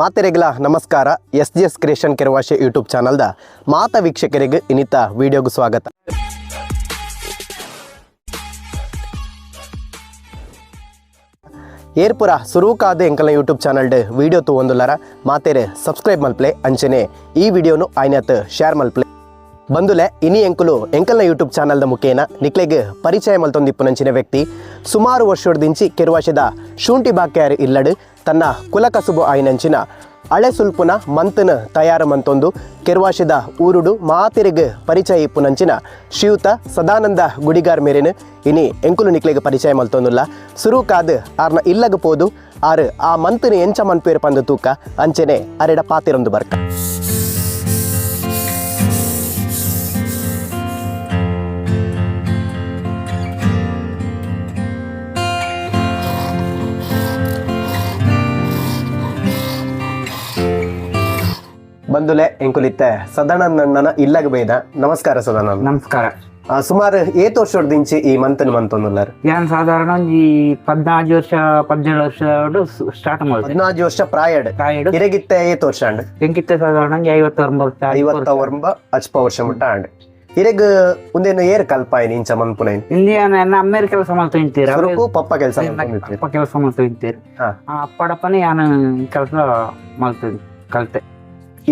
ಮಾತೆರೆಗಳ ನಮಸ್ಕಾರ. S G S creation ಕೆರವಾಶೆ YouTube ಚಾನಲ್ದ ಮಾತ ವೀಕ್ಷಕರಿಗೆ ಇನ್ನಿತ ವಿಡಿಯೋಗೂ ಸ್ವಾಗತ. ಏರ್ಪುರ ಸುರೂಕಾದ ಎಂಕಲ್ನ ಯೂಟ್ಯೂಬ್ ಚಾನಲ್ ವಿಡಿಯೋ ತೂವೊಂದುಲ್ಲರ ಮಾತೆರೆ ಸಬ್ಸ್ಕ್ರೈಬ್ ಮಲ್ಪ್ಲೆ ಅಂಚನೆ ಈ ವಿಡಿಯೋನು ಆಯ್ನತ್ ಶೇರ್ ಮಲ್ಪ್ಲೆ. ಬಂದುಲೆ ಇನಿ ಎಂಕುಲು, ಎಂಕಲ್ನ ಯೂಟ್ಯೂಬ್ ಚಾನಲ್ದ ಮುಖೇನ ನಿಕ್ಲೆಗ್ ಪರಿಚಯ ಮಲ್ತೊಂದಿಪ್ಪುನಂಚಿನ ವ್ಯಕ್ತಿ. ಸುಮಾರು ವರ್ಷದಿಂಚಿ ಕೆರುವಾಶದ ಶೂಂಟಿ ಬಾಕ್ಯಾರ್ ಇಲ್ಲಡು ತನ್ನ ಕುಲಕಸುಬು ಆಯ್ನಂಚಿನ ಹಳೆ ಸುಲ್ಪುನ ಮಂತನ ತಯಾರ ಮಂತೊಂದು ಕೆರುವಾಶದ ಊರುಡು ಮಾತಿರಿಗ್ ಪರಿಚಯ ಇಪ್ಪುನಂಚಿನ ಶ್ರೀಯುತ ಸದಾನಂದ ಗುಡಿಗಾರ್ ಮೇರೆನ್ ಇನಿ ಎಂಕುಲು ನಿಕ್ಲೆಗ್ ಪರಿಚಯ ಮಲ್ತೊಂದುಲ್ಲ. ಸುರು ಕಾದು ಆರ್ನ ಇಲ್ಲಗ ಪೋದು, ಆರು ಆ ಮಂತನ ಎಂಚ ಮನ್ಪೇರು ಪಂದು ತೂಕ ಅಂಚೆನೆ ಅರೆಡ ಪಾತಿರೊಂದು ಬರ್ಕ. ಬಂದುಲೆ ಎಂಕುಲಿತ್ತೆ. ಸದಾನಂದಣ್ಣನ ಇಲ್ಲಗ ಬೇದ. ನಮಸ್ಕಾರ ಸದಾನಂದ ನಮಸ್ಕಾರ. ಸುಮಾರು ಏತ್ ವರ್ಷದಿಂಚಿ ಈ ಮಂತನ್ ಮಂತೊಂದುಲ್ಲಾರ್? ಯಾನ್ ಸಾಧಾರಣ ಒಂಜಿ ಪದ್ನಾಲ್ಕು ವರ್ಷ ಪದ್ನೇಳು ವರ್ಷ ಸ್ಟಾರ್ಟ್ ಮಾಡಿ ಹದಿನಾಜು ವರ್ಷ ಪ್ರಾಯಡ್. ಪ್ರಾಯಡ್. ಇರಗಿತ್ತೆ ಏತ್ ವರ್ಷ ಅಂಡ್ ಎಂಕಿತ್ತೆ ಸಾಧಾರಣ ಒಂಜಿ ಐವತ್ತ ಒಂಬತ್ತು ಐವತ್ತ ವರ್ಂಬ ಅಚ್ಪ ವರ್ಷ ಮುಟ್ಟ ಅಂಡ್ ಇರಗ ಒಂದೇನು ಏರ್ ಕಲ್ಪಾಯಿನಿ ಇಂಚ ಮನ್ಪುನ ಇಲ್ಲಿ ನನ್ನ ಅಮ್ಮೇರ್ ಕೆಲಸ ಮಾಡ್ತಾ ಇಂತೀರ ಸುರುಕು ಪಪ್ಪ ಕೆಲಸ ಪಪ್ಪ ಕೆಲಸ ಮಾಡ್ತಾ. ಆ ಅಪ್ಪಡಪ್ಪನೇ ಯಾನು ಕೆಲಸ ಮಾಡ್ತೀನಿ ಕಲ್ತೆ.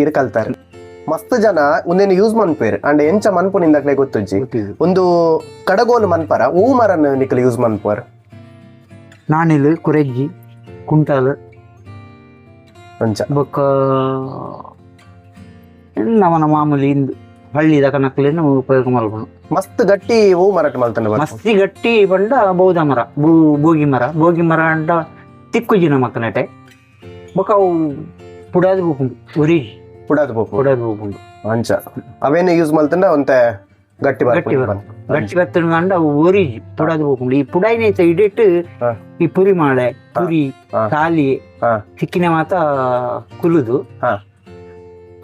ಕಲ್ತಾರೆ ಮಸ್ತ್ ಜನ ಒಂದೇನು ಯೂಸ್ ಮನ್ಪೇರ್. ಅಂಡ್ ಎಂಚ ಮನ್ಪುನಿಂದಕ್ಲೆ ಗೊತ್ತುಜ್ಜಿ. ಒಂದು ಕಡಗೋಲು ಮನ್ಪರ ಹೂ ಮರನ್ ನಿಕ್ಲೆ ಯೂಸ್ ಮನ್ಪರ್ ನಾನಿಲ್ ಕುರೆಜ್ಜಿ ಕುಂಟಲ್ ಅಂಚ. ಬೊಕ್ಕ ನವನ ಮಾಮೂಲಿ ಇಂದು ಹಳ್ಳಿದ ಕನಕ್ಲೇನು ಉಪಯೋಗ ಮಾಡ್ಬೋದು. ಮಸ್ತ್ ಗಟ್ಟಿ ಹೂ ಮರಟ್ ಮಲ್ತಂಡ ಮಸ್ತಿ ಗಟ್ಟಿ ಬಂಡ ಬೌದ ಮರ ಬೂ- ಬೋಗಿ ಮರ. ಬೋಗಿ ಮರ ಅಂಡ ತಿಕ್ಕುಜಿನ ಮಕ್ಕನಟೆ ಬೊಕ ಅವು ಪುಡಾದು ಉರಿ. ಪುಡಾದ್ ಬೋಪು ಪುಡಾದು ಹೋಗುಂಡು ಅಂಚ ಅವೇನೇ ಯೂಸ್ ಮಲ್ತಂಡ ಒಂತೆ ಗಟ್ಟಿ ಗಟ್ಟಿ ಬರ್ಪುಂಡು. ಬರ್ತದೆ. ಗಟ್ಟಿ ಬತ್ತಂಡ ಒರಿ ಪುಡಾದು ಹೋಗುಂಡು ಈ ಪುಡಾಯಿನ ಇಡಿಟ್ಟು ಹಾ. ಈ ಪುರಿ ಮಾಳೆ ಪುರಿ ಹಾ. ತಾಲಿ ಹಾ. ಸಿಕ್ಕಿನ ಮಾತ ಕುಲುದು ಹಾ.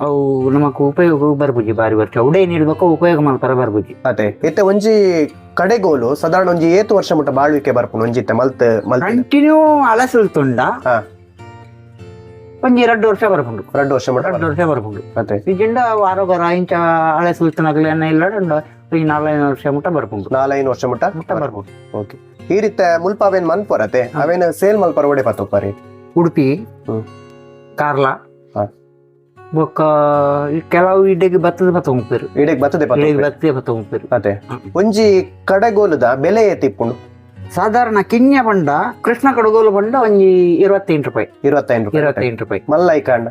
ಅವು ನಮಕ್ ಉಪಯೋಗ ಬರ್ಬುಜಿ ಬಾರಿ ವರ್ಷ ಉಡೈ ನೀಡ್ಬೇಕು ಉಪಯೋಗ ಮಾಡ್ತಾರ ಬರ್ಬುಜಿ ಅದೇ ಇತ್ತೆ ಒಂಜಿ ಕಡೆಗೋಲು ಸಾಧಾರಣ ಒಂಜಿ ಏತು ವರ್ಷ ಮುಟ್ಟ ಬಾಳ್ವಿಕೆ ಬರ್ಪುಂಡು ಒಂಜಿತ್ತೆ ಮಲ್ತ್ ಮಲ್ತ್ ಕಂಟಿನ್ಯೂ ಅಲಸಲ್ತುಂಡ ಹಾ. ಒಂಜಿ ಎರಡು ವರ್ಷ ಬರ್ಬುಂಡು ಎರಡು ವರ್ಷ ಮುಟ್ಟ ಎರಡು ವರ್ಷ ಬರ್ಬುಂಡು ಅದೇ ಇಜಿಂಡ ವಾರಗೊರ ಇಂಚ ಹಳೆ ಸುಲ್ತನಾಗಲಿ ಅನ್ನ ಇಲ್ಲ ಈ ನಾಲ್ಕೈದು ವರ್ಷ ಮುಟ್ಟ ಬರ್ಬುಂಡು ನಾಲೈದು ವರ್ಷ ಮುಟ್ಟ? ಮುಟ್ಟ ಬರ್ಬೋದು ಓಕೆ. ಈ ರೀತಿ ಮುಲ್ಪ ಅವೇನ್ ಮನ್ಪರತೆ ಅವೇನು ಸೇಲ್ ಮಲ್ ಒಡೆ ಪತ್ತೋಪಾರಿ ಉಡುಪಿ ಹ್ಮ್. ಕಾರ್ಲ ಹಾ. ಬೊಕ್ಕ ಈ ಕೆಲವು ಇಡೆಗೆ ಭತ್ತದ ಭತ್ತ ಹೋಗ್ತಿರು ಇಡೆಗ್ ಬತ್ತದೆ ಬತ್ತದೆ ಭತ್ತದ ಭತ್ತ ಹೋಗ್ತಿರು ಅದೇ ಒಂಜಿ ಕಡೆಗೋಲದ ಬೆಲೆ ಏತಿಪ್ಪುಂಡು ಸಾಧಾರಣ ಕಿನ್ಯ ಬಂಡ ಕೃಷ್ಣ ಕಡಗೋಲು ಬಂಡ ಒಂಜಿ ಇರವತ್ತೆಂಟು ರೂಪಾಯಿ. ಇರುವತ್ತೈದು ರೂಪಾಯಿ. ಇರುವತ್ತೆಂಟು ರೂಪಾಯಿ. ಮಲ್ಲೈಕಾಂಡ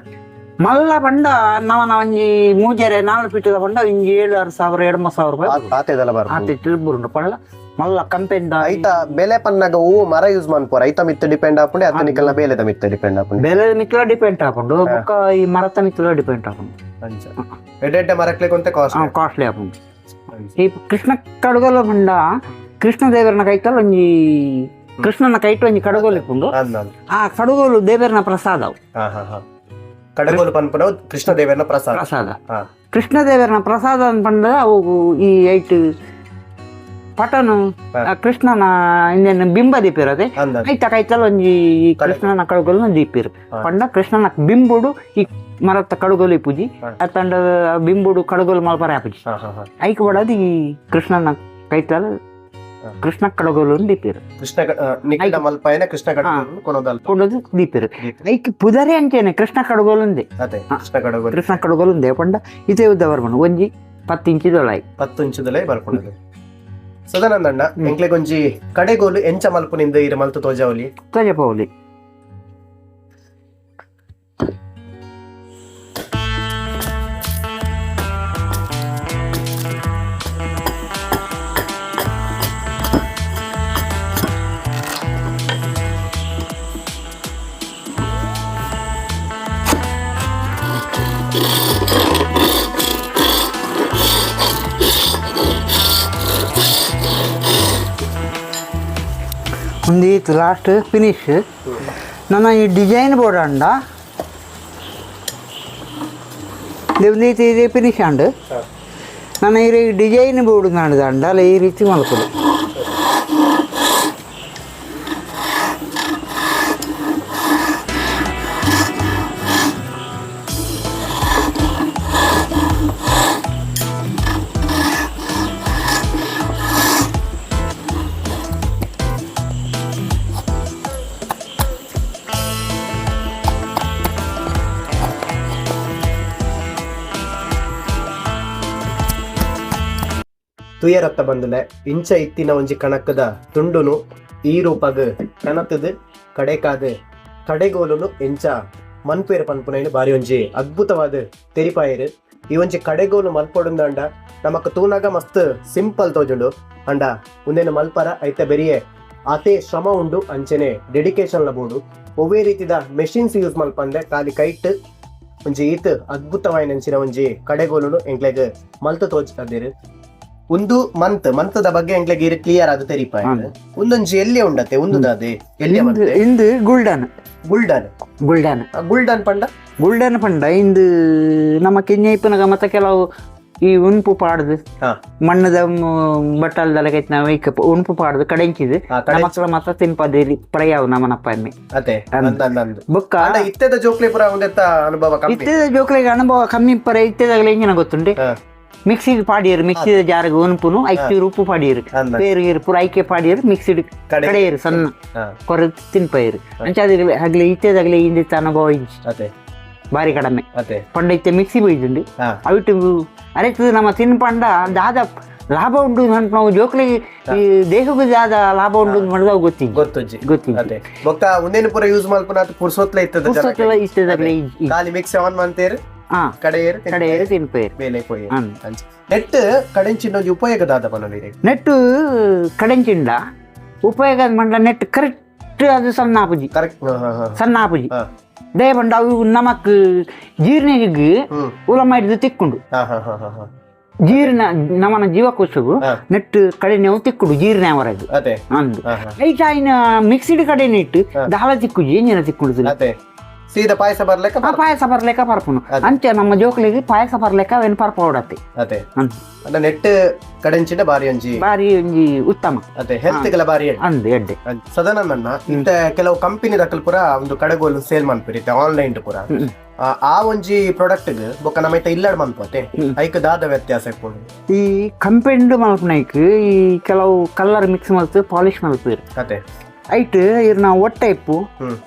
ಮಲ್ಲ ಬಂಡ ನವನ ಒಂಜಿ ಮೂಜರೆ ನಾಲ್ಕು ಪೀಠದ ಬಂಡ ಒಂಜಿ ಏಳು ಆರು ಸಾವಿರ ಎರಡು ಸಾವಿರ ರೂಪಾಯಿ ಆತೆದಲ್ಲ ಆತ ತಿರುಬುರುಂಡು ಪಳ್ಳ ಮಲ್ಲ ಕಂಪೆಂಡ ಐತ ಬೆಲೆ ಪನ್ನಾಗ ಹೂ ಮರ ಯೂಸ್ ಮನ್ಪೋರ ಐತ ಮಿತ್ತ ಡಿಪೆಂಡ್ ಆಪುಂಡೆ ಅತ್ತ ನಿಕಲ್ನ ಬೇಲೆದ ಮಿತ್ತ ಡಿಪೆಂಡ್ ಆಪುಂಡೆ ಬೆಲೆ ನಿಕ್ಲ ಡಿಪೆಂಡ್ ಹಾಕೊಂಡು ಬೊಕ್ಕ ಈ ಮರತ ಮಿಕ್ಲ ಡಿಪೆಂಡ್ ಹಾಕೊಂಡು ಅಂಚ. ಎಡ್ಡೆ ಮರಕ್ಲೆ ಕೊಂತೆ ಕಾಸ್ಟ್ ಕಾಸ್ಟ್ಲಿ ಹಾಕೊಂಡು ಈ ಕೃಷ್ಣ ಕಡುಗಲ ಬಂಡ ಕೃಷ್ಣ ದೇವರನ ಕೈತಲ್ಲ ಒಂಜಿ ಕೃಷ್ಣನ ಕೈಟ್ ಒಂಜಿ ಕಡಗೋಲು ಇಪ್ಪುಂಡು ಆ ಕಡಗೋಲು ದೇವರನ ಪ್ರಸಾದ ಕಡೆಗೋಲು ಪನ್ಪುನ ಕೃಷ್ಣ ಪ್ರಸಾದ. ಪ್ರಸಾದ. ಕೃಷ್ಣ ದೇವರನ ಪ್ರಸಾದ ಬಂದ ಅವು ಈ ಐಟ್ ಪಟನು ಕೃಷ್ಣನ ಇನ್ನೇನು ಬಿಂಬ ದೀಪಿರದೆ ಐತ ಕೈತಲ್ಲ ಒಂಜಿ ಈ ಕೃಷ್ಣನ ಕಡಗೋಲು ದೀಪಿರು. ಪಂಡ ಕೃಷ್ಣನ ಬಿಂಬುಡು ಈ ಮರತ್ತ ಕಡಗೋಲು ಪೂಜಿ. ಅತ್ತಂಡ ಬಿಂಬುಡು ಕಡಗೋಲು ಮಲ್ಪರ ಪೂಜಿ. ಐಕ್ ಬಡದು ಈ ಕೃಷ್ಣನ ಕೈತಲ. ಕೃಷ್ಣ ಕಡಗೋಲು ದೀಪಿರು ಕೃಷ್ಣ ನಿಖಿಲ ಮಲ್ಪಾಯನ ಕೃಷ್ಣ ಕಡಗೋಲು ಕೊನೋದಲ್ಲ ಕೊಡೋದು ದೀಪಿರು ಐಕ್ ಪುದರಿ ಅಂಚೇನೆ ಕೃಷ್ಣ ಕಡಗೋಲು ಉಂದೆ ಅದೇ ಕೃಷ್ಣ ಕಡೆಗೋಲು. ಕೃಷ್ಣ ಕಡಗೋಲು ಉಂದೆ ಪಂಡ ಇದೇ ಉದ್ದ ಬರ್ಬಣ ಒಂಜಿ ಪತ್ತು ಇಂಚಿದೊಳಾಯಿ ಪತ್ತು ಇಂಚದಲ್ಲೇ ಬರ್ಕೊಂಡದು ಸದಾನಂದಣ್ಣ ಎಂಕ್ಲೆಗೊಂಜಿ ಕಡೆಗೋಲು ಎಂಚ ಮಲ್ಪುನಿಂದ ಇರ ಮಲ್ತು ತೋಜಾವಲಿ ತೋಜಪೌಲಿ ಒಂದೀತು ಲಾಸ್ಟ್ ಫಿನಿಶ್ ನನ್ನ ಈ ಡಿಸೈನ್ ಬೋರ್ಡ್ ಅಂಡ ಒಂದೀತು ಇದೆ ಫಿನಿಶ್ ಅಂಡ್ ನನ್ನ ಈ ಡಿಸೈನ್ ಬೋರ್ಡ್ ನಾಡ್ದು ಅಂಡ ಅಲ್ಲ ಈ ರೀತಿ ಮಲ್ಕೊಡು ತುಯರತ್ತ ಬಂದುಲೆ ಇಂಚ ಇತ್ತಿನ ಒಂಜಿ ಕಣಕದ ತುಂಡುನು ಈ ರೂಪಗ್ ಕಡೆ ಕಡೆಕಾದ್, ಕಡೆಗೋಲುನು ಇಂಚ. ಮನ್ಪೇರು ಪನ್ಪುನೈನು ಬಾರಿ ಒಂಜಿ ಅದ್ಭುತವಾದ ತೆರಿಪಾಯರು. ಈ ಒಂಜಿ ಕಡೆಗೋಲು ಮಲ್ಪೊಡುಂದಂಡ ನಮಕ್ ತೂನಾಗ ಮಸ್ತ್ ಸಿಂಪಲ್ ತೋಜುಂಡು. ಅಂಡ ಉಂದೇನು ಮಲ್ಪರ, ಐತ ಬೆರಿಯೆ ಅತೆ ಶ್ರಮ ಉಂಡು ಅಂಚೆನೆ ಡೆಡಿಕೇಶನ್ ಲಬೋಡು ಒವ್ವೇ ರೀತಿದ ಮೆಷಿನ್ಸ್ ಯೂಸ್ ಮಲ್ಪಂದೆ ಖಾಲಿ ಕೈಟ್, ಒಂಜಿ ಈತ್ ಅದ್ಭುತವಾಯಿನ ಅಂಚಿನ ಒಂಜಿ ಕಡೆಗೋಲುನು ಎಂಕ್ಲೆಗ್ ಮಲ್ತು ತೋಚ್ತದಿರು ಒಂದು ಮಂತ್ ಮಂತದ ಬಗ್ಗೆ ಎಂಕ್ಲೆಗ್ ಇರು ಕ್ಲಿಯರ್ ಆದ ತೆರಿಪಾಯ ಹ್ಮ್. ಒಂದೊಂಜಿ ಎಲ್ಲಿ ಉಂಡತೆ? ಒಂದು ದಾದೆ ಎಲ್ಲಿ ಇಂದು ಇಂದು ಗುಲ್ಡನ್. ಗುಲ್ಡನ್. ಗುಲ್ಡನ್. ಗುಲ್ಡನ್ ಪಂಡ? ಗುಲ್ಡನ್ ಪಂಡ ಇಂದು ನಮ್ಮ ಕೆನ್ಯ ಇಪ್ಪನಾಗ ಮತ್ತೆ ಕೆಲವು ಈ ಉಣ್ಪು ಪಾಡ್ದು. ಮಣ್ಣದ ಬಟ್ಟಲ್ದಲ್ಲ ನಾವು ಈಗ ಉಣ್ಪು ಪಾಡ್ದು ಕಡೆಂಚಿದು ಮಕ್ಕಳ ಮಾತ್ರ ತಿನ್ಪದಿರಿ ಪ್ರಯಾವ್ ನಮ್ಮನಪ್ಪ ಅಂದ್. ಬೊಕ್ಕ? ಇತ್ತೆದ ಜೋಕ್ಲಿ ಪುರ ಒಂದೆತ್ತ ಅನುಭವ ಇತ್ತೆದ ಜೋಕ್ಲೆಗೆ ಅನುಭವ ಕಮ್ಮಿ ಪರ ಇತ್ತೆದಾಗಲೇ ಎಂಜಿನ ಗೊತ್ತುಂಟೆ? பாடியர் ಪಾಡಿಯರು ಮಿಕ್ಸಿದ ಜಾರಿಗೆ ಉನ್ಪುನು உப்பு ಉಪ್ಪು ಪಾಡಿಯರು. ಅಂದ್ ಅಂದ್. ಬೇರೆ ಪೂರ ಐಕೆ ಪಾಡಿಯರು ಮಿಕ್ಸಿಡ್ ಕಡೆ. ಕಡೆಯರು ಸಣ್ಣ. ಹಾ, ಕೊರದು ತಿನ್ಪೈರು. ಅಂಚಾದಾಗಲೇ ಆಗ್ಲೇ ಇತ್ತದಾಗಲೇ ಇಂದಿತ್ತ ಅನುಭವ ಇಂಚ್. ಅತೆ ಬಾರಿ ಕಡಿಮೆ. ಅತೆ ಪಂಡ ಇತ್ತೆ ಮಿಕ್ಸಿ ಬೈದುಂಡು ಹಾ. ಅವಿಟ್ಟು ಅರೆಕ್ತದ ನಮ್ಮ ತಿನ್ಪಂಡ ದಾದ ಲಾಭ ಉಂಟು ಅಂತ ನಾವು ಜೋಕ್ಲಿ ಈ ದೇಹಕ್ಕೂ ದಾದ ಲಾಭ ಉಂಟು ಮಾಡಿದಾಗ ಗೊತ್ತಿ ಗೊತ್ತಿ ಗೊತ್ತಿ ಅತೆ ಬೊಕ್ಕ ಒಂದೇನು ಪೂರ ಯೂಸ್ ಮಾಡ್ಕೊಂಡು ಪುರ್ಸೋತ್ಲೆ ಇತ್ತದ ಜನ ಪುಸ್ತಕ ಇಷ್ಟದಾಗಲೇ ಖಾಲಿ ಮಿಕ್ಸ್ ಆನ್ ಮಂತೇರು ಕಡೆ ತಿನ್ಪೇರು. ಬೇಲೆ ಕೊಯ್ಯ ಹ್ಮ್. ನೆಟ್ ಕಡೆಂಚಿನ ಒಂಜಿ ಉಪಯೋಗದಾದ ಪನೊಲಿರಿ ನೆಟ್ ಕಡೆಂಚಿಂಡ ಉಪಯೋಗ ಮಂಡ ನೆಟ್ ಕರೆಕ್ಟ್ ಅದು ಸಣ್ಣ ಆಪುಜಿ ಕರೆಕ್ಟ್ ಸಣ್ಣ ಆಪುಜಿ ದೇ ಬಂಡ ಅವು ನಮಕ್ ಜೀರ್ಣಿಗೆ ಉಲ ಮಾಡಿದ್ದು ತಿಕ್ಕೊಂಡು. ಜೀರ್ಣ ನಮನ ಜೀವಕೋಶವು. ನೆಟ್ ಕಡೆ ನೀವು ತಿಕ್ಕುಡು ಜೀರ್ಣ ಅವರದು ಅಂದು. ಐಟ ಆಯ್ನ ಮಿಕ್ಸಿಡ್ ಕಡೆ ಇಟ್ಟು ದಾಳ ತಿಕ್ಕುಜಿ ಏನೇನ ತಿಕ್ಕುಡುದಿಲ್ಲ. ಸೀದಾ ಪಾಯಸ ಬರ್ಲಿಕ್ಕ ಆ ಪಾಯಸ ಬರ್ಲೆಕ್ಕ ಪರ್ಪುನು ಅದೇ. ಅಂಚೆ ನಮ್ಮ ಜೋಕ್ಲಿಗೆ ಪಾಯಸ ಬರ್ಲೆಕ್ಕ ಅವೇನು ಪರ್ಪ ಹೊಡತ್ತೆ ಅತೆ ಅಂದ್ ಅಂಡ ನೆಟ್ ಕಡೆಂಚಿನ ಬಾರಿ ಒಂಜಿ ಬಾರಿ ಒಂಜಿ ಉತ್ತಮ. ಅತೆ ಹೆಲ್ತ್ ಗೆಲ್ಲ ಬಾರಿ ಎಡ್ಡೆ. ಅಂದ್ ಎಡ್ಡೆ ಸದನನ್ನ ಇಂತ ಕೆಲವು ಕಂಪನಿ ದಕ್ಕಲ್ ಪುರ ಒಂದು ಕಡೆಗೋಲು ಸೇಲ್ ಮನ್ಪಿರಿತೆ ಆನ್ಲೈನ್ ಪುರ. ಹ್ಮ್. ಆ, ಆ ಒಂಜಿ ಪ್ರಾಡಕ್ಟ್ ಬೊಕ್ಕ ನಮ್ಮ ಐತ ಇಲ್ಲಡ್ ಮನ್ಪೋತೆ ಹ್ಮ್. ಐಕ್ ದಾದ ವ್ಯತ್ಯಾಸ ಇಪ್ಪುಂಡು ಈ ಕಂಪೆಂಡ್ ಮಲ್ಪನೈಕ್ ಈ ಕೆಲವು ಕಲರ್ ಮಿಕ್ಸ್ ಮಲ್ತು ಪಾಲಿಶ್ ಮಲ್ಪೇರು ಅತೆ ಐಟ್ ಇರ್ನ ಒಟ್ಟ ಇಪ್ಪು. ಹ್ಮ್.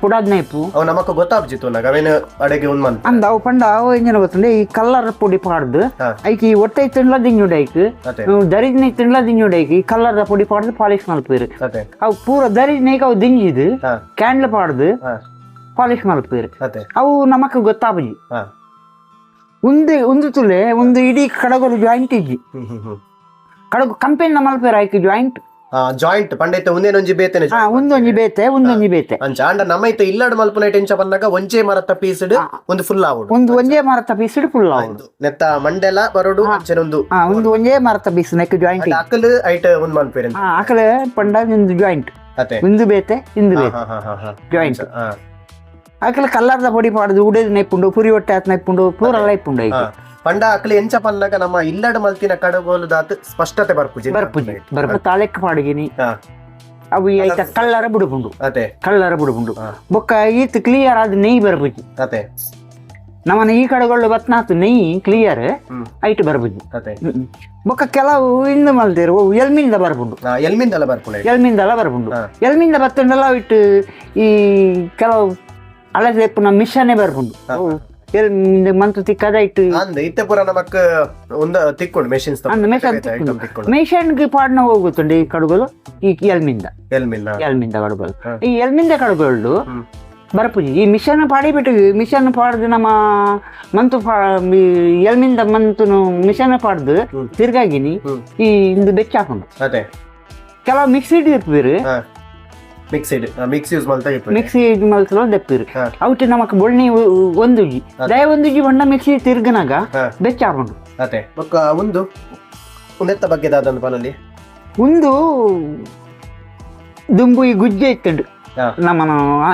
ಪುಡಾದ್ನ ನೈಪು ಅವು ನಮಕ್ ಗೊತ್ತಾಗ್ಜಿತ್ತು ನಾಗ ಅವೇನು ಅಡೆಗೆ ಒಂದು ಮಂತ್. ಅಂದ ಅವು ಪಂಡ ಅವು ಎಂಜಿನ ಗೊತ್ತಂಡೆ ಈ ಕಲ್ಲರ್ ಪುಡಿ ಪಾಡ್ದು ಐಕಿ ಒಟ್ಟೆ ತಿನ್ಲ ದಿಂಜುಡ್ ಐಕ್ ಅತೆ ನೈ ತಿಂಡ್ಲ ದಿಂಜುಡ್ ಐಕ್ ಈ ಕಲ್ಲರ್ ಪುಡಿ ಪಾಡ್ದು ಪಾಲಿಶ್ ಮಲ್ಪೇರು ಅವು ಪೂರ ದರಿಜ್ನೈಕ್ ಅವು ದಿಂಜಿದು ಕ್ಯಾಂಡ್ಲ್ ಪಾಡ್ದು ಪಾಲಿಶ್ ಮಲ್ಪೇರು ಅವು ನಮಕ್ ಗೊತ್ತಾಪುಜಿ. ಹಾ. ಒಂದು ಒಂದು ತುಲೆ ಒಂದು ಇಡೀ ಕಡಗರು ಜಾಯಿಂಟ್ ಇಜ್ಜಿ. ಕಡಗು ಕಂಪೆನಿ ಮಲ್ಪೇರು ಐಕ್ ಜಾಯಿಂಟ್ ಜಾಯಿಂಟ್ ಪಂಡೈತೆ ಒಂದೇನೊಂಜಿ ಬೇತೆನೆ ಹಾ ಒಂದೊಂಜಿ ಬೇತೆ ಒಂದೊಂಜಿ ಬೇತೆ. ಅಂಚ ಅಂಡ ನಮ್ಮ ಐತ ಇಲ್ಲಡ್ ಮಲ್ಪುನ ಟೆಂಚ ಬಂದಾಗ ಒಂಚೆ ಮರತ್ತ ಪೀಸ್ಡ್ ಒಂದು ಫುಲ್ ಆವುಡು. ಒಂದು ಒಂದೇ ಮರತ ಪೀಸ್ಡ್ ಫುಲ್ ಆವು. ನೆತ್ತ ಮಂಡೆಲ ಬರೋಡು ಅಂಚೆನೊಂದು ಹಾ ಒಂದು ಒಂದೇ ಮರತ ಪೀಸ್ ನೆಕ್ ಜಾಯಿಂಟ್ ಅಕಲ್ ಐಟ್ ಒಂದ್ ಮನ್ಪೇರೆ ಆಕಲೆ ಪಂಡ ನಿಂದು ಜಾಯಿಂಟ್ ಅತೆ ಒಂದು ಬೇತೆ ಇಂದು ಬೇತೆ. ಹಾ ಹಾ ಹಾ ಹಾ. ಜಾಯಿಂಟ್ ಹಾ. ಆಕಲೆ ಕಲ್ಲರ್ದ ಪೊಡಿ ಪಾಡ್ದು ಉಡೇದು ನೆಪ್ಪುಂಡು ಪುರಿ ಹೊಟ್ಟೆ ಹತ್ ನೆಪ್ಪುಂಡು ಪೂರ ಐತೆ ಹಾ. ಪಂಡ ಅಕ್ಲಿ ಎಂಚ ಪನ್ನಗ ನಮ್ಮ ಇಲ್ಲಡ ಮಲ್ತಿನ ಕಡಗೋಲು ದಾತ್ ಸ್ಪಷ್ಟತೆ ಬರ್ಪುಜಿ ಬರ್ಪುಜಿ ಬರ್ಪ ತಾಳೆಕ್ ಪಾಡುಗಿನಿ ಅವು ಐತ ಕಳ್ಳರ ಬುಡುಪುಂಡು ಅತೆ ಕಳ್ಳರ ಬುಡುಪುಂಡು. ಬೊಕ್ಕ ಈತ್ ಕ್ಲಿಯರ್ ಆದ್ ನೆಯ್ ಬರ್ಬುಜಿ ಅತೆ ನಮ್ಮನ ಈ ಕಡೆಗಳು ಬತ್ನಾತು ನೆಯ್ ಕ್ಲಿಯರ್ ಐಟ್ ಬರ್ಬುಜಿ ಅತೆ ಬೊಕ್ಕ ಕೆಲವು ಇಂದ ಮಲ್ದಿರು ಎಲ್ಮಿಂದ ಬರ್ಬುಂಡು. ಎಲ್ಮಿಂದ ಬರ್ಪುಣ ಎಲ್ಮಿಂದೆಲ್ಲ ಬರ್ಬುಂಡು. ಎಲ್ಮಿಂದ ಬತ್ತಂಡಲ್ಲ ಇಟ್ಟು ಈ ಕೆಲವು ಅಳಸೆಪ್ಪುನ ಮಿಷನ್ನೇ ಬರ್ಬುಂಡು. ಎಲ್ಮಿಂದ ಮಂತು ತಿಕ್ಕದ ಇಟ್ಟು ಅಂದ್ ಇತ್ತೆ ಪುರ ನಮಕ್ ಒಂದು ತಿಕ್ಕೊಂಡು ಮೆಷಿನ್ಸ್ ಅಂದ ಮೆಷನ್ ತಿಕ್ಕೊಂಡು. ಮೆಷನ್ಗೆ ಪಾಡ್ನ ಹೋಗುತ್ತುಂಡು ಈ ಕಡುಗಲು ಈ ಎಲ್ಮಿಂದ. ಮಿಂದ ಎಲ್ಮಿಂದ ಕಡುಗಲು. ಈ ಎಲ್ಮಿಂದ ಕಡುಗಲು. ಬರ್ಪುಜಿ. ಈ ಮಿಷನ್ ಪಾಡಿಬಿಟ್ಟು ಮಿಷನ್ ಪಾಡ್ದು ನಮ್ಮ ಮಂತು ಎಲ್ಮಿಂದ ಮಂತುನು ಮಿಷನ್ ಪಾಡ್ದು. ತಿರ್ಗಾಗಿನಿ ಈ ಇಂದು ಬೆಚ್ಚ ಹಾಕೊಂಡು. ಕೆಲವು ಮಿಕ್ಸಿಡ್ ಇರ್ಪೀರು ಹಾ. ಮಿಕ್ಸಿಡ್ ಮಿಕ್ಸ್ ಯೂಸ್ ಮಲ್ತಾ ಇಪ್ಪು ಮಿಕ್ಸಿ ಮಲ್ಸಲ ದೆಪ್ಪಿರು ಹಾ. ಅವತ್ತು ನಮಕ್ ಬೊಳ್ಳಿ ಒಂದುಜಿ ದಯ ಒಂದುಜಿ ಬಣ್ಣ ಮಿಕ್ಸಿ ತಿರ್ಗನಾಗ ಹಾ. ಬೆಚ್ಚ ಹಾಕೊಂಡು ಅತೆ ಬೊಕ್ಕ ಒಂದು ಒಂದೆತ್ತ ಬಗ್ಗೆ ದಾದಂದು ಪನಲ್ಲಿ. ಒಂದು ದುಂಬು ಈ ಗುಜ್ಜೆ ಇತ್ತುಂಡು. ನಮ್ಮ ನಮ್ಮನ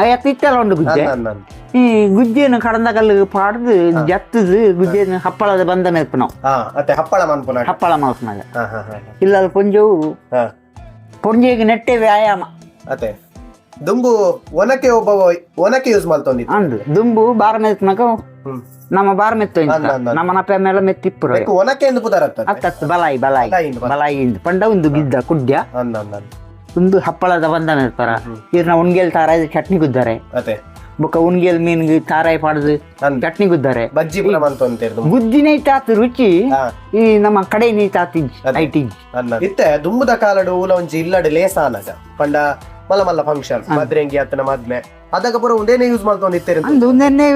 ಎತ್ತ ಇತ್ತಲ್ಲ ಒಂದು ಗುಜ್ಜೆ? ಈ ಗುಜ್ಜೆಯನ್ನು ಕಡಂದ ಕಲ್ಲು ಪಾಡ್ದು ಜತ್ತದು ಗುಜ್ಜೆಯನ್ನು ಹಪ್ಪಳದ ಬಂದ ಮೇಲ್ಪು ನಾವು. ಹಾ ಅತೆ ಹಪ್ಪಳ ಮನ್ಪುನ ಹಪ್ಪಳ ಮಲ್ಸ್ನಾಗ ಹಾ ಹಾ ಹಾ ಇಲ್ಲ ಪೊಂಜವು ಹಾ. ಪೊಂಜೆಗೆ ನೆಟ್ಟೆ ವ್ಯಾಯಾಮ. ಅತೆ ದುಂಬು ಒನಕೆ ಒಬ್ಬ ಒನಕೆ ಯೂಸ್ ಮಾಡ್ತೀನಿ ಅಂದ್ರೆ ದುಂಬು ಬಾರ ಮೆತ್ನಕ ನಮ್ಮ ಬಾರ ಮೆತ್ತು ಅಂದ್ ಅಂದ್ ಅಂದ್. ನಮ್ಮ ನಪ್ಪ ಮೇಲೆ ಮೆತ್ತಿಪ್ಪುರ. ಬೆಕ್ಕು ಒನಕೆ ಎಂದು ಪುದರತ್ತ ಬಲಾಯಿ ಬಲಾಯಿ. ಬಲಾಯಿ ಇಂದ ಪಂಡ ಒಂದು ಗಿದ್ದ ಕುಡ್ಯ. ಅಂದ್ ಅಂದ್ ಅಂದ್. ಒಂದು ಹಪ್ಪಳದ ಬಂದನ ಇರ್ತಾರ. ಇರ್ನ ಉಣ್ಗೆಲ್ ತಾರ ಚಟ್ನಿ ಗುದ್ದಾರೆ. ಬೊಕ್ಕ ಉಣ್ಗೆಲ್ ಮೀನ್ಗೆ ತಾರಾಯಿ ಪಾಡ್ದು ಅಂದ್. ಚಟ್ನಿ ಗುದ್ದಾರೆ. ಬಜ್ಜಿ ಪುರ ಗುದ್ದಿನ ತಾತು ರುಚಿ ಈ ನಮ್ಮ ಕಡೆ ನೀ ತಾತಿ ಐಟಿ ಇತ್ತೆ ದುಂಬುದ ಕಾಲಡು ಉಲ ಒಂಜಿ ಇಲ್ಲಡ್ ಲೇಸ ಅನ್ನಗ ಪಂಡ ಮಲ್ಲ ಮಲ್ಲ ಫಂಕ್ಷನ್ ಮದ್ರೆಂಗಿ ಅತ್ತನ ಮದ್ಮೆ. ಪೂರ ಒಂದೇನೆ ಯೂಸ್ ಮಾಡ್ಕೊಂಡಿರ್ತೀರಿ ಅಂದು ಒಂದೇನೆ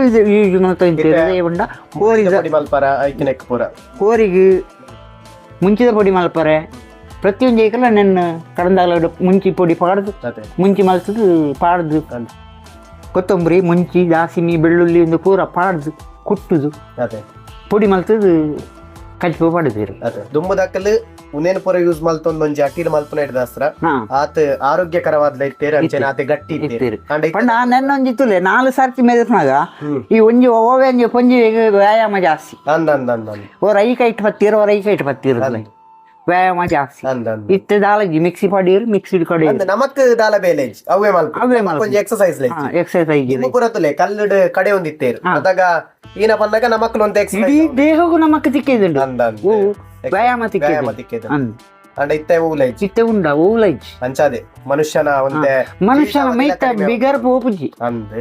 ಯೂಸ್ ಮಾಡ್ತಾ ಉಂಡ. ಕೋರಿಗೆ ಪಡಿ ಮಲ್ಪರ ಐಕಿನೆಕ್ ಪೂರ ಕೋರಿಗೆ ಮುಂಚಿದ ಪೊಡಿ ಮಲ್ಪರೆ ಪ್ರತಿಯೊಂದು ಏಕಲ್ಲ ನೆನ್ನ ಕಡಂದಾಗಲ ಮುಂಚಿ ಪೊಡಿ ಪಾಡ್ದು ಮುಂಚಿ ಮಲ್ಸದು ಪಾಡ್ದು. ಕೊತ್ತಂಬರಿ ಮುಂಚಿ ದಾಸಿನಿ ಬೆಳ್ಳುಳ್ಳಿ ಒಂದು ಪೂರ ಪಾಡ್ದು ಕುಟ್ಟುದು. ಪುಡಿ ಪೊಡಿ ಮಲ್ತದು ಕಚ್ಪು ಪಾಡಿದ್ರು ಅದೇ ದುಮ್ಮದಕ್ಕಲ್ ಉನೇನ್ ಪೊರ ಯೂಸ್ ಮಲ್ತೊಂದು ಒಂಜಿ ಅಟ್ಟಿಲ್ ಮಲ್ಪನ ಹಿಡ್ದಾಸ್ರ ಹಾ. ಆತ ಆರೋಗ್ಯಕರವಾದ ಇತ್ತೇರಿ ಅಂಚೆನ ಆತ ಗಟ್ಟಿ ಇತ್ತೇರಿ ಪಂಡ ಪಂಡ ನೆನ್ನೊಂಜಿತ್ತುಲೆ ನಾಲ್ಕು ಸರ್ತಿ ಮೆದರ್ನಾಗ. ಈ ಒಂಜಿ ಓವೆ ಒಂಜಿ ಪೊಂಜಿ ವ್ಯಾಯಾಮ ಜಾಸ್ತಿ. ಅಂದ್ ಅಂದ್ ಅಂದ್ ಓ ರೈಕ ಇಟ್ಟು ಬತ್ತೀರ ಓ ರೈಕ ಇಟ್ಟು ಪತ್ತೀರ ವ್ಯಾಯಾಮ ಜಾಸ್ತಿ ಅಂದ್ ಅಂದ್ ಇತ್ತೆ ದಾಲಜಿ ಮಿಕ್ಸಿ ಪಡೀರ್ ಮಿಕ್ಸಿಡ್ ಕಡೆ ಅಂದ್ ನಮಕ್ ದಾಲ ಬೇಲೇಜ್ ಅವೇ ಮಲ್ಪ ಅವೇ ಮಲ್ಪು. ಒಂಜಿ ಎಕ್ಸರ್ಸೈಸ್ ಲೇಜ್ ಎಕ್ಸರ್ಸೈಸ್ ಇನ್ನು ಪುರತುಲೆ ಕಲ್ಲುಡ್ ಕಡೆ ಒಂದ್ ಇತ್ತೇರು ಹಾ. ಅದಾಗ ಈನ ಪನ್ನಗ ನಮಕ್ಲು ಒಂದ್ ಇಡೀ ಎಕ್ಸರ್ಸೈಸ್ ದೇಹಕ್ಕೂ ನಮಕ್ ತಿಕ್ಕಿದುಂಡು ಅಂದ್ ಅಂದ್ ಓ ವ್ಯಾಯಾಮ ವ್ಯಾಯಾಮ ತಿಕ್ಕಿದು ತಿಕ್ಕಿದ ಅಂದ್ ಅಂಡ ಇತ್ತೆ ಊಲೇಜ್ ಚಿತ್ತೆ ಉಂಡ ಓಲೈಜ್ ಅಂಚಾದೆ ಮನುಷ್ಯನ ಒಂದೇ ಮನುಷ್ಯನ ಜೀವಿತಾವಧಿಯ ಮೈತ ಕಡಿಮೆ ಬಿಗರ್ ಪೋಪುಜಿ ಅಂದ್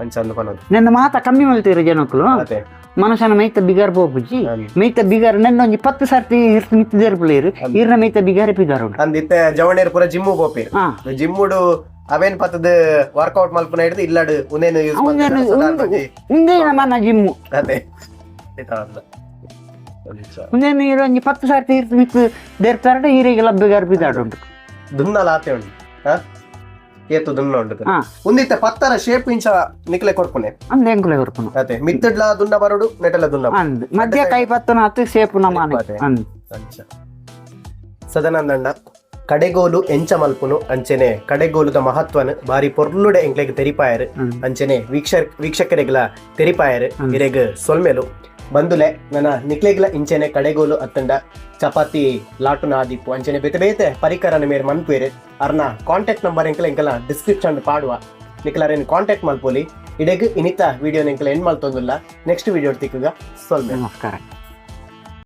ಅಂಚಂದು ಪನದು ನನ್ನ ಮಾತ ಕಮ್ಮಿ ಮಲ್ತೀರ ಜನಕ್ಕಳು ಅದೇ ಮನುಷ್ಯನ ಮೈತ ಬಿಗಾರ್ ಪೋಪುಜಿ ಮೈತ ಬಿಗರ್ ನನ್ನ ಒಂಜಿ ಪತ್ತು ಸರ್ತಿ ಮಿತ್ತಿದೇರ್ ಪ್ಲೇಯರ್ ಇರ್ನ ಮೈತ ಬಿಗಾರ್ ಬಿಗಾರ್ ಉಂಡು ಅಂದ್ ಇತ್ತೆ ಜವಣೇರ್ ಪೂರ ಜಿಮ್ಮು ಬೋಪೇರು. ಹಾ. ಜಿಮ್ಮುಡು ಅವೇನ್ ಪತ್ತದ ವರ್ಕೌಟ್ ಮಲ್ಪನ ಹಿಡಿದು ಇಲ್ಲಡ್ ಉನೇನು ಯೂಸ್ ಉಂದೇ ನಮ್ಮನ್ನ ಜಿಮ್ಮು. ಅದೇ. ಇದಾದ. ಇರೋ ಒಂಜಿ ಪತ್ತು ಸರ್ತಿ ಇರ್ತು ಮಿತ್ತು ದೇರ್ತಾರ ಹೀರೆಗೆ ಉಂಟು. ದುನ್ನಲ ಆತೆ ಉಂಡು ಹಾ? ಏತು ದುನ್ನ ಉಂಡು ಹಾ. ಉಂದಿತ್ತ ಪತ್ತರ ಶೇಪ್ ಇಂಚ ನಿಕ್ಲೆ ಕೊರ್ಪುನೆ ಅಂದ್ ಎಂಕುಲೆ ಹೊರ್ಪುನು ಅದೇ ಮಿತ್ತಡ್ಲ ದುನ್ನ ಬರೋಡು ನೆಟಲ ದುನ್ನ ಬರೋಡು. ಅಂದ್. ಮಧ್ಯ ಕೈ ಪತ್ತನ ಹತ್ತು ಸೇಪು ನಮ್ಮ ಮನೆ. ಅದೇ. ಅಂದ್. ಅಂಚ. ಸದಾನಂದಣ್ಣ ಕಡೆಗೋಲು ಎಂಚ ಮಲ್ಪುನು ಅಂಚೆನೆ. ಕಡೆಗೋಲುದ ಮಹತ್ವನ ಬಾರಿ ಪೊರ್ಲುಡೆ ಎಂಕ್ಲೆಗ್ ತೆರಿಪಾಯರ್. ಅಂಚೆನೆ. ವೀಕ್ಷ ವೀಕ್ಷಕರೆಗ್ಲ ತೆರಿಪಾಯರ್. ಇರೆಗ್ ಸೊಲ್ಮೆಲು. ಬಂದುಲೆ, ನನ್ನ ನಿಕ್ಲೆಗ್ಲ ಇಂಚೆನೆ ಕಡೆಗೋಲು ಅತ್ತಂಡ ಚಪಾತಿ, ಲಾಟು ನಾದಿಪ್ಪು, ಅಂಚೆನೆ ಬೇತೆ ಬೇತೆ ಪರಿಕರನ ಮೇರೆ ಮನ್ಪೇರೆ ಅರ್ನ ಕಾಂಟ್ಯಾಕ್ಟ್ ನಂಬರ್ ಎಂಕಲ ಎಂಕಲ ಡಿಸ್ಕ್ರಿಪ್ಷನ್ ಪಾಡುವ. ನಿಕ್ಲಾರೇನು ಕಾಂಟ್ಯಾಕ್ಟ್ ಮಲ್ಪೋಲಿ ಇಡೆಗ್ ಇನಿತ ವಿಡಿಯೋ ಎಂಕಲ ಎಂಡ್ ಮಲ್ತೊಂದುಲ್ಲ. ನೆಕ್ಸ್ಟ್ ವಿಡಿಯೋ ತಿಕ್ಕುಗ. ಸ್ವಲ್ಪ ನಮಸ್ಕಾರ.